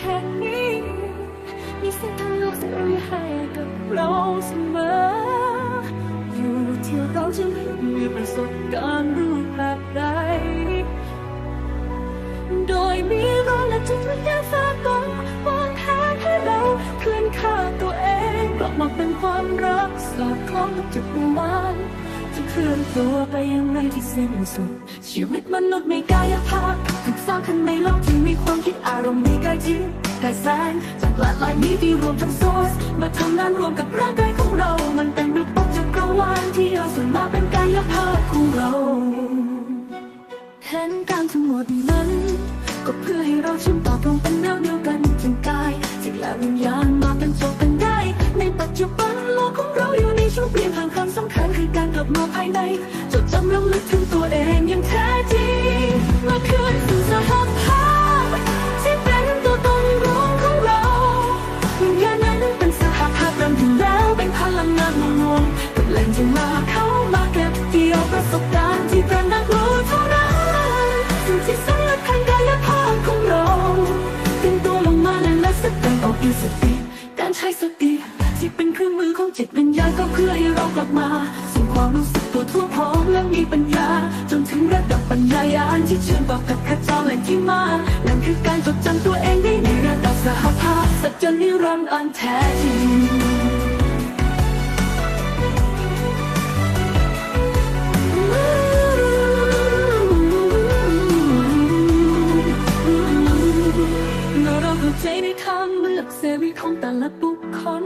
แห่งนี้ มีเส้นทางโลกเสรีให้กับเราเสมอ อยู่ที่เราจะมีประสบการณ์รูปแบบใด โดยมีเราและจิตวิญญาณฝากตัววางแผนให้เราเคลื่อนข้าตัวเองกลับมาเป็นความรักสอดคล้องกับจุดมุ่งหมายที่เคลื่อนตัวไปยังไงที่สิ้นสุด ชีวิตมนุษย์ไมีกายภาพถูกสร้างขึ้นในโลกที่มีความคิดอารมณ์มีกายจิตกายแสงจากหลากหลายมิติรวมทั้งโซสมาทำงานรวมกับร่างกายของเรา มันเป็นระบบจักรวาลที่เอาส่วนมาเป็นกายภาพของเราแผนการทั้งหมดนั้น ก็เพื่อให้เราเชื่อมต่อตรงเป็นแนวเดียวกันจึงกายจิตและวิญญาณ ลับมาภายในจดจำและลึกถึงตัวเองอย่างแท้จริงมาคืนสู่สหภาพที่เป็นตัวตนรวมของเราวิญญาณนั้นเป็นสหภาพเริ่มถึงแล้วเป็นพลังงานมารวมกับแหล่งที่มาเข้ามาเก็บเกี่ยวประสบการณ์ที่ประนักรู้เท่านั้นสิ่งที่สำคัญกายภาพของเราเป็นตัวลงมาและและแสดงออกด้วยสติการใช้สติที่เป็นเครื่องมือของจิตวิญญาณก็เพื่อให้เรากลับมา ความรู้สึกตัวทั่วพร้อมและมีปัญญา จนถึงระดับปัญญายาณที่เชื่อมต่อกับขจรแหล่งที่มานั่นคือการจดจำตัวเองได้ในระดับสหภาพสัจจนิรันดร์อันแท้จริงเมื่อเราเข้าใจในทางเลือกเสรีของแต่ละบุคคล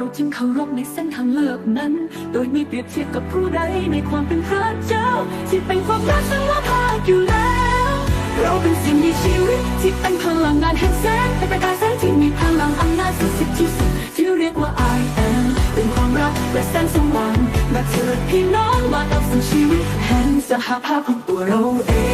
เราจึงเคารพในเส้นทางเลือกนั้น โดยไมีเปรียบเทียบกับผู้ใดในความเป็นพระเจ้า ที่เป็นความรักซึ่งว่าภาคอยู่แล้ว เราเป็นสิ่งมีชีวิตที่เป็นพลังงานแห่งแสงเป็นประกายแสงที่มีพลังอำนาจสุดสิทธิ์ที่สุดที่เรียกว่า I am เป็นความรักและแสงสว่างมาเถิดพี่น้องมาเอาสู่ชีวิตแห่งสหภาพของตัวเราเอง